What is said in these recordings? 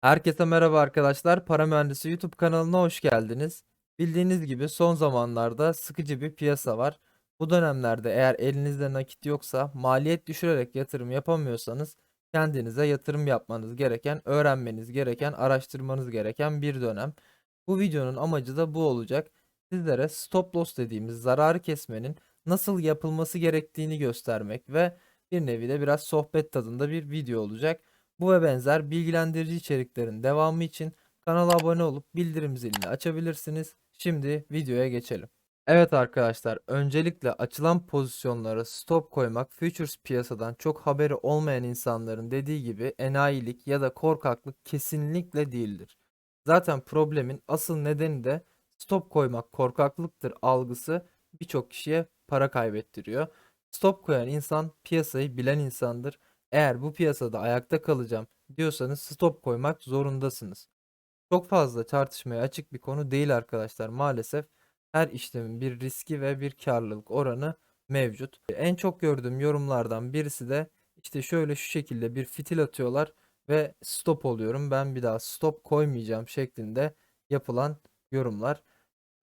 Herkese merhaba arkadaşlar. Para Mühendisi YouTube kanalına hoş geldiniz. Bildiğiniz gibi son zamanlarda sıkıcı bir piyasa var. Bu dönemlerde eğer elinizde nakit yoksa, maliyet düşürerek yatırım yapamıyorsanız kendinize yatırım yapmanız gereken, öğrenmeniz gereken, araştırmanız gereken bir dönem. Bu videonun amacı da bu olacak. Sizlere stop loss dediğimiz zararı kesmenin nasıl yapılması gerektiğini göstermek ve bir nevi de biraz sohbet tadında bir video olacak. Bu ve benzer bilgilendirici içeriklerin devamı için kanala abone olup bildirim zilini açabilirsiniz. Şimdi videoya geçelim. Evet arkadaşlar, öncelikle açılan pozisyonlara stop koymak futures piyasadan çok haberi olmayan insanların dediği gibi enayilik ya da korkaklık kesinlikle değildir. Zaten problemin asıl nedeni de stop koymak korkaklıktır algısı birçok kişiye para kaybettiriyor. Stop koyan insan piyasayı bilen insandır. Eğer bu piyasada ayakta kalacağım diyorsanız stop koymak zorundasınız. Çok fazla tartışmaya açık bir konu değil arkadaşlar. Maalesef her işlemin bir riski ve bir karlılık oranı mevcut. En çok gördüğüm yorumlardan birisi de işte şöyle şu şekilde bir fitil atıyorlar ve stop oluyorum. Ben bir daha stop koymayacağım şeklinde yapılan yorumlar.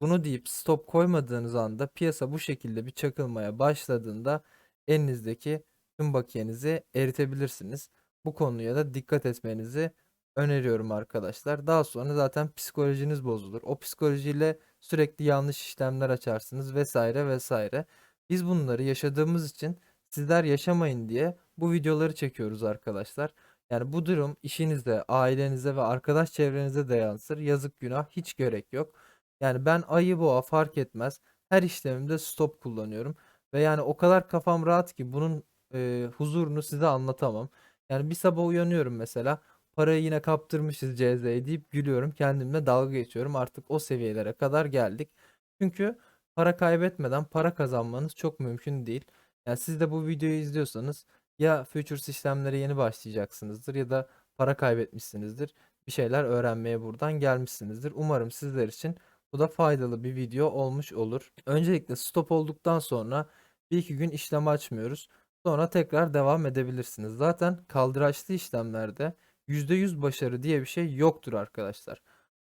Bunu deyip stop koymadığınız anda piyasa bu şekilde bir çakılmaya başladığında elinizdeki tüm bakiyenizi eritebilirsiniz. Bu konuya da dikkat etmenizi öneriyorum arkadaşlar. Daha sonra zaten psikolojiniz bozulur. O psikolojiyle sürekli yanlış işlemler açarsınız vesaire vesaire. Biz bunları yaşadığımız için sizler yaşamayın diye bu videoları çekiyoruz arkadaşlar. Yani bu durum işinize, ailenize ve arkadaş çevrenize de yansır. Yazık günah hiç gerek yok. Yani ben ayı boğa fark etmez. Her işlemimde stop kullanıyorum. Ve yani o kadar kafam rahat ki bunun e, huzurunu size anlatamam. Yani bir sabah uyanıyorum mesela. Parayı yine kaptırmışız CZ'ye deyip gülüyorum. Kendimle dalga geçiyorum. Artık o seviyelere kadar geldik. Çünkü para kaybetmeden para kazanmanız çok mümkün değil. Yani siz de bu videoyu izliyorsanız ya futures işlemlere yeni başlayacaksınızdır ya da para kaybetmişsinizdir. Bir şeyler öğrenmeye buradan gelmişsinizdir. Umarım sizler için bu da faydalı bir video olmuş olur. Öncelikle stop olduktan sonra bir iki gün işlem açmıyoruz. Sonra tekrar devam edebilirsiniz. Zaten kaldıraçlı işlemlerde %100 başarı diye bir şey yoktur arkadaşlar.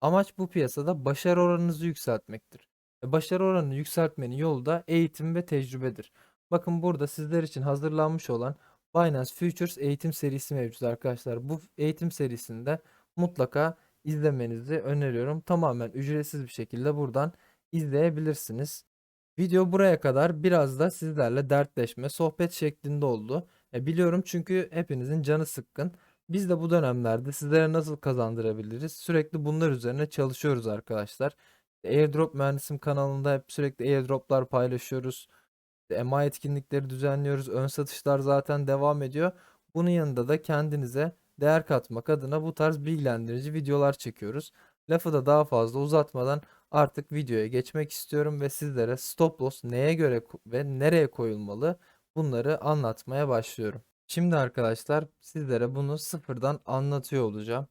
Amaç bu piyasada başarı oranınızı yükseltmektir. Başarı oranını yükseltmenin yolu da eğitim ve tecrübedir. Bakın burada sizler için hazırlanmış olan Binance Futures eğitim serisi mevcut arkadaşlar. Bu eğitim serisinde mutlaka izlemenizi öneriyorum. Tamamen ücretsiz bir şekilde buradan izleyebilirsiniz. Video buraya kadar biraz da sizlerle dertleşme, sohbet şeklinde oldu. E, biliyorum çünkü hepinizin canı sıkkın. Biz de bu dönemlerde sizlere nasıl kazandırabiliriz? Sürekli bunlar üzerine çalışıyoruz arkadaşlar. Airdrop Mühendisim kanalında hep sürekli airdroplar paylaşıyoruz. EMA etkinlikleri düzenliyoruz. Ön satışlar zaten devam ediyor. Bunun yanında da kendinize değer katmak adına bu tarz bilgilendirici videolar çekiyoruz. Lafı da daha fazla uzatmadan artık videoya geçmek istiyorum ve sizlere stop loss neye göre ve nereye koyulmalı bunları anlatmaya başlıyorum. Şimdi arkadaşlar sizlere bunu sıfırdan anlatıyor olacağım.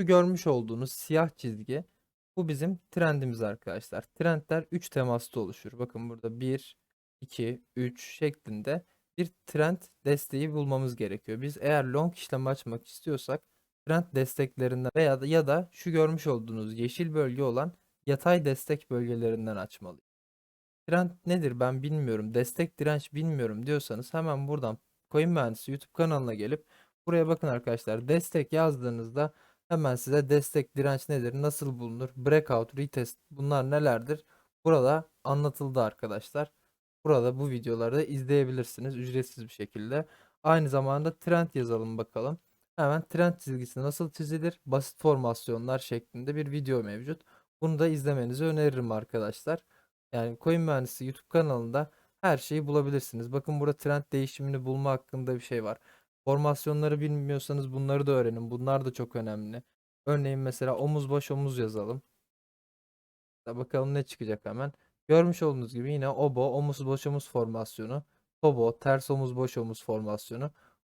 Şu görmüş olduğunuz siyah çizgi bu bizim trendimiz arkadaşlar. Trendler 3 temasta oluşur. Bakın burada 1, 2, 3 şeklinde bir trend desteği bulmamız gerekiyor. Biz eğer long işlem açmak istiyorsak trend desteklerinden veya da, ya da şu görmüş olduğunuz yeşil bölge olan yatay destek bölgelerinden açmalıyız. Trend nedir ben bilmiyorum, destek direnç bilmiyorum diyorsanız hemen buradan Coin Mühendisi YouTube kanalına gelip buraya bakın arkadaşlar. Destek yazdığınızda hemen size destek direnç nedir, nasıl bulunur, breakout, retest bunlar nelerdir? Burada anlatıldı arkadaşlar. Burada bu videoları izleyebilirsiniz ücretsiz bir şekilde. Aynı zamanda trend yazalım bakalım. Hemen trend çizgisi nasıl çizilir? Basit formasyonlar şeklinde bir video mevcut. Bunu da izlemenizi öneririm arkadaşlar. Yani Coin Mühendisi YouTube kanalında her şeyi bulabilirsiniz. Bakın burada trend değişimini bulma hakkında bir şey var. Formasyonları bilmiyorsanız bunları da öğrenin. Bunlar da çok önemli. Örneğin mesela omuz baş omuz yazalım. Bakalım ne çıkacak hemen. Görmüş olduğunuz gibi yine obo, omuz boş omuz formasyonu, tobo, ters omuz boş omuz formasyonu.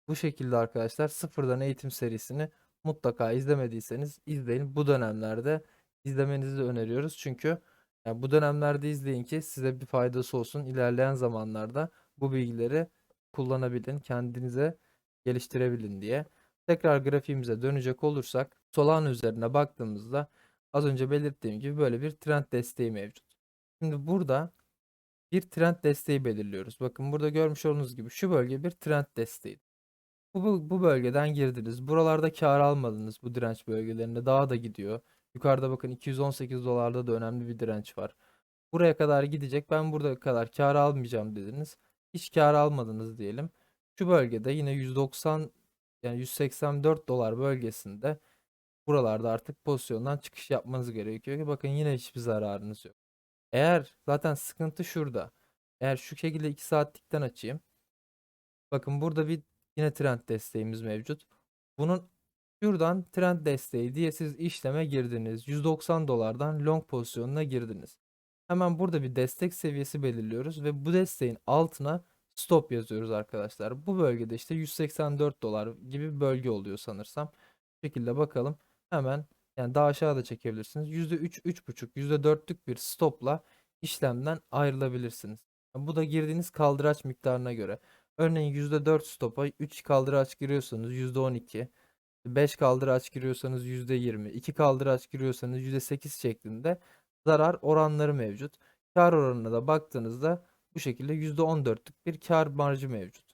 Bu şekilde arkadaşlar sıfırdan eğitim serisini mutlaka izlemediyseniz izleyin. Bu dönemlerde izlemenizi öneriyoruz. Çünkü yani bu dönemlerde izleyin ki size bir faydası olsun. İlerleyen zamanlarda bu bilgileri kullanabilin, kendinize geliştirebilin diye. Tekrar grafiğimize dönecek olursak Solana üzerine baktığımızda az önce belirttiğim gibi böyle bir trend desteği mevcut. Şimdi burada bir trend desteği belirliyoruz. Bakın burada görmüş olduğunuz gibi şu bölge bir trend desteği. Bu, bu, bu bölgeden girdiniz. Buralarda kar almadınız bu direnç bölgelerinde. Daha da gidiyor. Yukarıda bakın 218 dolarda da önemli bir direnç var. Buraya kadar gidecek. Ben burada kadar kar almayacağım dediniz. Hiç kar almadınız diyelim. Şu bölgede yine 190 yani 184 dolar bölgesinde buralarda artık pozisyondan çıkış yapmanız gerekiyor ki bakın yine hiçbir zararınız yok. Eğer zaten sıkıntı şurada. Eğer şu şekilde 2 saatlikten açayım. Bakın burada bir yine trend desteğimiz mevcut. Bunun şuradan trend desteği diye siz işleme girdiniz. 190 dolardan long pozisyonuna girdiniz. Hemen burada bir destek seviyesi belirliyoruz ve bu desteğin altına stop yazıyoruz arkadaşlar. Bu bölgede işte 184 dolar gibi bir bölge oluyor sanırsam. Bu şekilde bakalım. Hemen yani daha aşağı da çekebilirsiniz. %3, 3,5, %4'lük bir stopla işlemden ayrılabilirsiniz. Bu da girdiğiniz kaldıraç miktarına göre. Örneğin %4 stopa 3 kaldıraç giriyorsanız %12, 5 kaldıraç giriyorsanız %20, 2 kaldıraç giriyorsanız %8 şeklinde zarar oranları mevcut. Kar oranına da baktığınızda bu şekilde %14'lük bir kar marjı mevcut.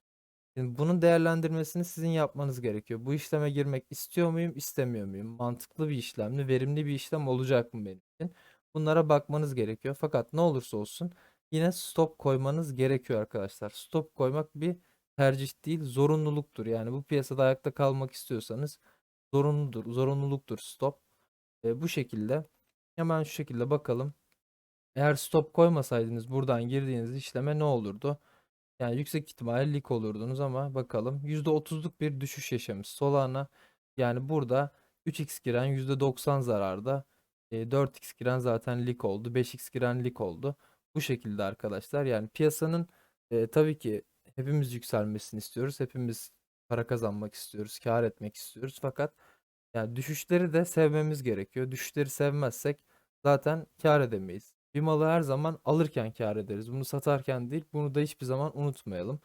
Şimdi bunun değerlendirmesini sizin yapmanız gerekiyor. Bu işleme girmek istiyor muyum, istemiyor muyum? Mantıklı bir işlem mi, verimli bir işlem olacak mı benim için? Bunlara bakmanız gerekiyor. Fakat ne olursa olsun yine stop koymanız gerekiyor arkadaşlar. Stop koymak bir tercih değil, zorunluluktur. Yani bu piyasada ayakta kalmak istiyorsanız zorunludur, zorunluluktur stop. E, bu şekilde hemen şu şekilde bakalım. Eğer stop koymasaydınız buradan girdiğiniz işleme ne olurdu? Yani yüksek ihtimalle lik olurdunuz ama bakalım %30'luk bir düşüş yaşamış Solana. Yani burada 3x giren %90 zararda. E, 4x giren zaten lik oldu. 5x giren lik oldu. Bu şekilde arkadaşlar. Yani piyasanın e, tabii ki hepimiz yükselmesini istiyoruz. Hepimiz para kazanmak istiyoruz. Kar etmek istiyoruz. Fakat yani düşüşleri de sevmemiz gerekiyor. Düşüşleri sevmezsek zaten kar edemeyiz. Bir malı her zaman alırken kar ederiz. Bunu satarken değil. Bunu da hiçbir zaman unutmayalım.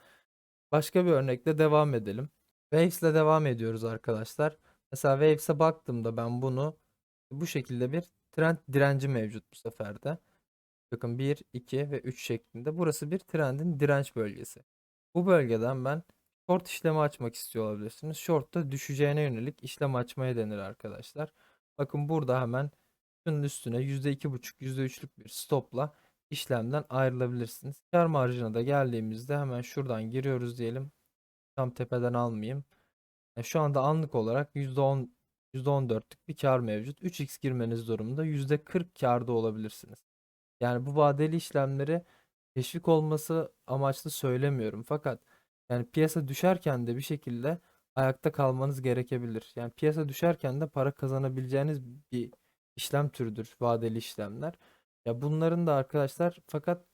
Başka bir örnekle devam edelim. Waves ile devam ediyoruz arkadaşlar. Mesela Waves'e baktığımda ben bunu bu şekilde bir trend direnci mevcut bu sefer de. Bakın 1, 2 ve 3 şeklinde. Burası bir trendin direnç bölgesi. Bu bölgeden ben short işlemi açmak istiyor olabilirsiniz. Short'ta düşeceğine yönelik işlem açmaya denir arkadaşlar. Bakın burada hemen şunun üstüne %2,5 %3'lük bir stopla işlemden ayrılabilirsiniz. Kar marjına da geldiğimizde hemen şuradan giriyoruz diyelim. Tam tepeden almayayım. Yani şu anda anlık olarak %10 %14'lük bir kar mevcut. 3x girmeniz durumunda %40 karda olabilirsiniz. Yani bu vadeli işlemleri teşvik olması amaçlı söylemiyorum. Fakat yani piyasa düşerken de bir şekilde ayakta kalmanız gerekebilir. Yani piyasa düşerken de para kazanabileceğiniz bir işlem türüdür vadeli işlemler. Ya bunların da arkadaşlar fakat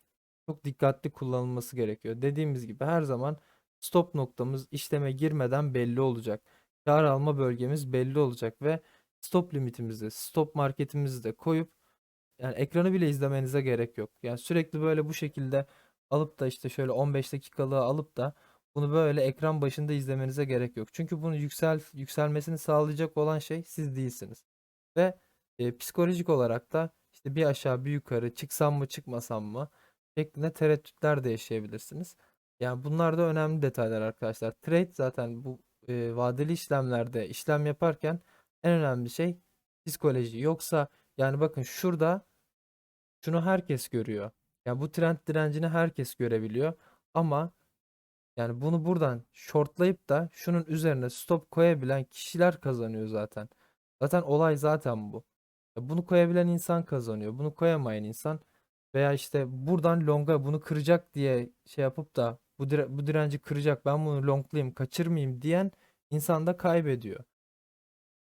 çok dikkatli kullanılması gerekiyor. Dediğimiz gibi her zaman stop noktamız işleme girmeden belli olacak. Kar alma bölgemiz belli olacak ve stop limitimizi, stop marketimizi de koyup yani ekranı bile izlemenize gerek yok. Yani sürekli böyle bu şekilde alıp da işte şöyle 15 dakikalığı alıp da bunu böyle ekran başında izlemenize gerek yok. Çünkü bunu yüksel yükselmesini sağlayacak olan şey siz değilsiniz. Ve e, psikolojik olarak da işte bir aşağı bir yukarı çıksam mı çıkmasam mı şeklinde tereddütler de yaşayabilirsiniz. Yani bunlar da önemli detaylar arkadaşlar. Trade zaten bu e, vadeli işlemlerde işlem yaparken en önemli şey psikoloji. Yoksa yani bakın şurada şunu herkes görüyor. Yani bu trend direncini herkes görebiliyor. Ama yani bunu buradan shortlayıp da şunun üzerine stop koyabilen kişiler kazanıyor zaten. Zaten olay zaten bu. Bunu koyabilen insan kazanıyor. Bunu koyamayan insan veya işte buradan longa bunu kıracak diye şey yapıp da bu, dire- bu direnci kıracak ben bunu longlayayım kaçırmayayım diyen insan da kaybediyor.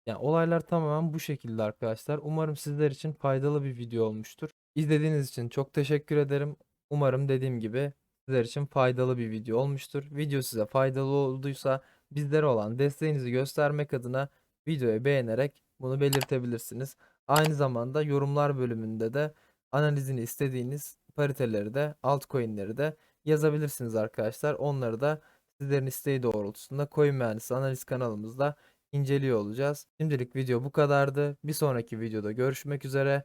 Yani olaylar tamamen bu şekilde arkadaşlar. Umarım sizler için faydalı bir video olmuştur. İzlediğiniz için çok teşekkür ederim. Umarım dediğim gibi sizler için faydalı bir video olmuştur. Video size faydalı olduysa bizlere olan desteğinizi göstermek adına videoyu beğenerek bunu belirtebilirsiniz. Aynı zamanda yorumlar bölümünde de analizini istediğiniz pariteleri de altcoin'leri de yazabilirsiniz arkadaşlar. Onları da sizlerin isteği doğrultusunda Coin Mühendisi Analiz kanalımızda inceliyor olacağız. Şimdilik video bu kadardı. Bir sonraki videoda görüşmek üzere.